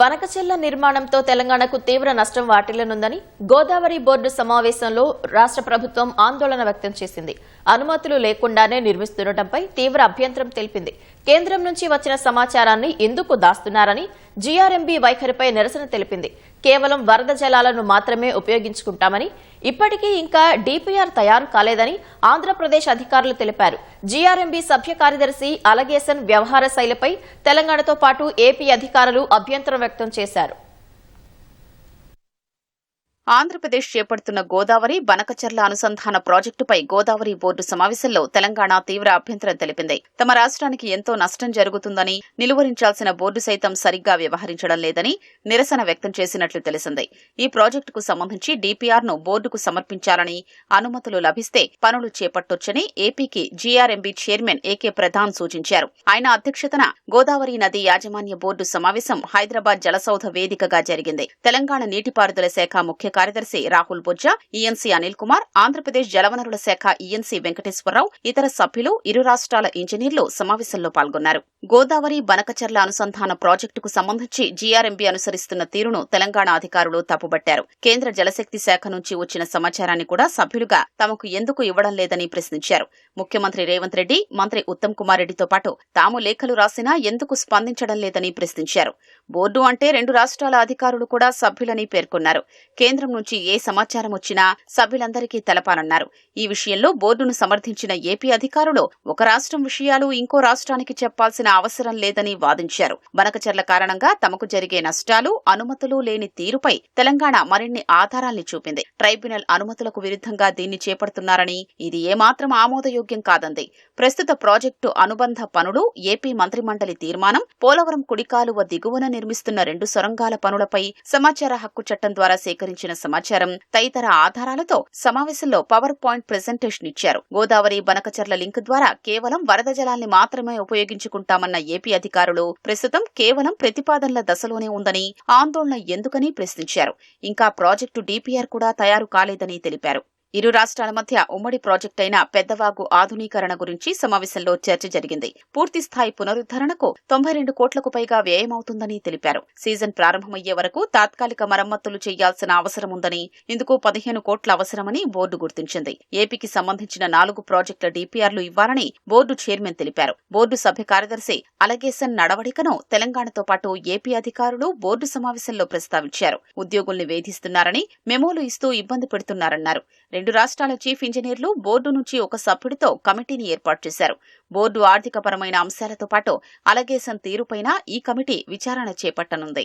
బనకచెల్ల నిర్మాణంతో తెలంగాణకు తీవ్ర నష్టం వాటిల్లనుందని గోదావరి బోర్డు సమావేశంలో రాష్ట్ర ప్రభుత్వం ఆందోళన వ్యక్తం చేసింది. అనుమతులు లేకుండానే నిర్మిస్తుండటంపై తీవ్ర అభ్యంతరం తెలిపింది. కేంద్రం నుంచి వచ్చిన సమాచారాన్ని ఎందుకు దాస్తున్నారని జీఆర్ఎంబీ వైఖరిపై నిరసన తెలిపింది. కేవలం వరద జలాలను మాత్రమే ఉపయోగించుకుంటామని ఇప్పటికీ ఇంకా డీపీఆర్ తయారు కాలేదని ఆంధ్రప్రదేశ్ అధికారులు తెలిపారు. జీఆర్ఎంబీ సభ్య కార్యదర్శి అలగేసన్ వ్యవహార శైలిపై తెలంగాణతో పాటు ఏపీ అధికారులు అభ్యంతరం వ్యక్తం చేశారు. ఆంధ్రప్రదేశ్ చేపడుతున్న గోదావరి బనకచర్ల అనుసంధాన ప్రాజెక్టుపై గోదావరి బోర్డు సమావేశంలో తెలంగాణ తీవ్ర అభ్యంతరం తెలిపింది. తమ రాష్ట్రానికి ఎంతో నష్టం జరుగుతుందని నిలువరించాల్సిన బోర్డు సైతం సరిగ్గా వ్యవహరించడం లేదని నిరసన వ్యక్తం చేసినట్లు తెలిసింది. ఈ ప్రాజెక్టుకు సంబంధించి డీపీఆర్ను బోర్డుకు సమర్పించాలని అనుమతులు లభిస్తే పనులు చేపట్టొచ్చని ఏపీకి జీఆర్ఎంబీ చైర్మన్ ఏకే ప్రధాన్ సూచించారు. ఆయన అధ్యక్షతన గోదావరి నది యాజమాన్య బోర్డు సమావేశం హైదరాబాద్ జలసౌధ వేదికగా జరిగింది. తెలంగాణ నీటిపారుదల శాఖ ముఖ్య కార్యదర్శి రాహుల్ బొజ్జా ఈఎన్సీ అనిల్ కుమార్ ఆంధ్రప్రదేశ్ జలవనరుల శాఖ ఈఎన్సీ వెంకటేశ్వరరావు ఇతర సభ్యులు ఇరు రాష్ట్రాల ఇంజనీర్లు సమావేశంలో పాల్గొన్నారు. గోదావరి బనకచర్ల అనుసంధాన ప్రాజెక్టుకు సంబంధించి జీఆర్ఎంబీ అనుసరిస్తున్న తీరును తెలంగాణ అధికారులు తప్పుబట్టారు. కేంద్ర జలశక్తి శాఖ నుంచి వచ్చిన సమాచారాన్ని కూడా సభ్యులుగా తమకు ఎందుకు ఇవ్వడం లేదని ప్రశ్నించారు. ముఖ్యమంత్రి రేవంత్ రెడ్డి మంత్రి ఉత్తమ్ కుమార్ రెడ్డితో పాటు తాము లేఖలు రాసినా ఎందుకు స్పందించడం లేదని ప్రశ్నించారు. బోర్డు అంటే రెండు రాష్ట్రాల అధికారులు కూడా సభ్యులని పేర్కొన్నారు. కేంద్రం నుంచి ఏ సమాచారం వచ్చినా సభ్యులందరికీ తెలపాలన్నారు. ఈ విషయంలో బోర్డును సమర్థించిన ఏపీ అధికారులు ఒక రాష్ట్రం విషయాలు ఇంకో రాష్ట్రానికి చెప్పాల్సిన అవసరం లేదని వాదించారు. బనకచర్ల కారణంగా తమకు జరిగే నష్టాలు అనుమతులు లేని తీరుపై తెలంగాణ మరిన్ని ఆధారాల్ని చూపింది. ట్రైబ్యునల్ అనుమతులకు విరుద్ధంగా దీన్ని చేపడుతున్నారని ఇది ఏమాత్రం ఆమోదయోగ్యం కాదంది. ప్రస్తుత ప్రాజెక్టు అనుబంధ పనులు ఏపీ మంత్రిమండలి తీర్మానం పోలవరం కుడికాలువ దిగువన నిర్మిస్తున్న రెండు సొరంగాల పనులపై సమాచార హక్కు చట్టం ద్వారా సేకరించిన సమాచారం తదితర ఆధారాలతో సమావేశంలో పవర్ పాయింట్ ప్రెజెంటేషన్ ఇచ్చారు. గోదావరి బనకచర్ల లింక్ ద్వారా కేవలం వరద జలాన్ని మాత్రమే ఉపయోగించుకుంటామన్న ఏపీ అధికారులు ప్రస్తుతం కేవలం ప్రతిపాదనల దశలోనే ఉందని ఆందోళన ఎందుకని ప్రశ్నించారు. ఇంకా ప్రాజెక్టు డీపీఆర్ కూడా తయారు కాలేదని తెలిపారు. ఇరు రాష్ట్రాల మధ్య ఉమ్మడి ప్రాజెక్ట్ అయిన పెద్దవాగు ఆధునీకరణ గురించి సమావేశంలో చర్చ జరిగింది. పూర్తి స్థాయి పునరుద్దరణకు తొంభై రెండు కోట్లకు పైగా వ్యయమవుతుందని తెలిపారు. సీజన్ ప్రారంభమయ్యే వరకు తాత్కాలిక మరమ్మతులు చేయాల్సిన అవసరం ఉందని ఇందుకు పదిహేను కోట్ల అవసరమని బోర్డు గుర్తించింది. ఏపీకి సంబంధించిన నాలుగు ప్రాజెక్టుల డీపీఆర్లు ఇవ్వాలని బోర్డు చైర్మన్ తెలిపారు. బోర్డు సభ్య కార్యదర్శి అలగేసన్ నడవడికను తెలంగాణతో పాటు ఏపీ అధికారులు బోర్డు సమావేశంలో ప్రస్తావించారు. ఉద్యోగుల్ని వేధిస్తున్నారని మెమోలు ఇస్తూ ఇబ్బంది పెడుతున్నారన్నారు. రెండు రాష్ట్రాల చీఫ్ ఇంజనీర్లు బోర్డు నుంచి ఒక సభ్యుడితో కమిటీని ఏర్పాటు చేశారు. బోర్డు ఆర్థికపరమైన అంశాలతో పాటు అలగేసన్ తీరుపైన ఈ కమిటీ విచారణ చేపట్టనుంది.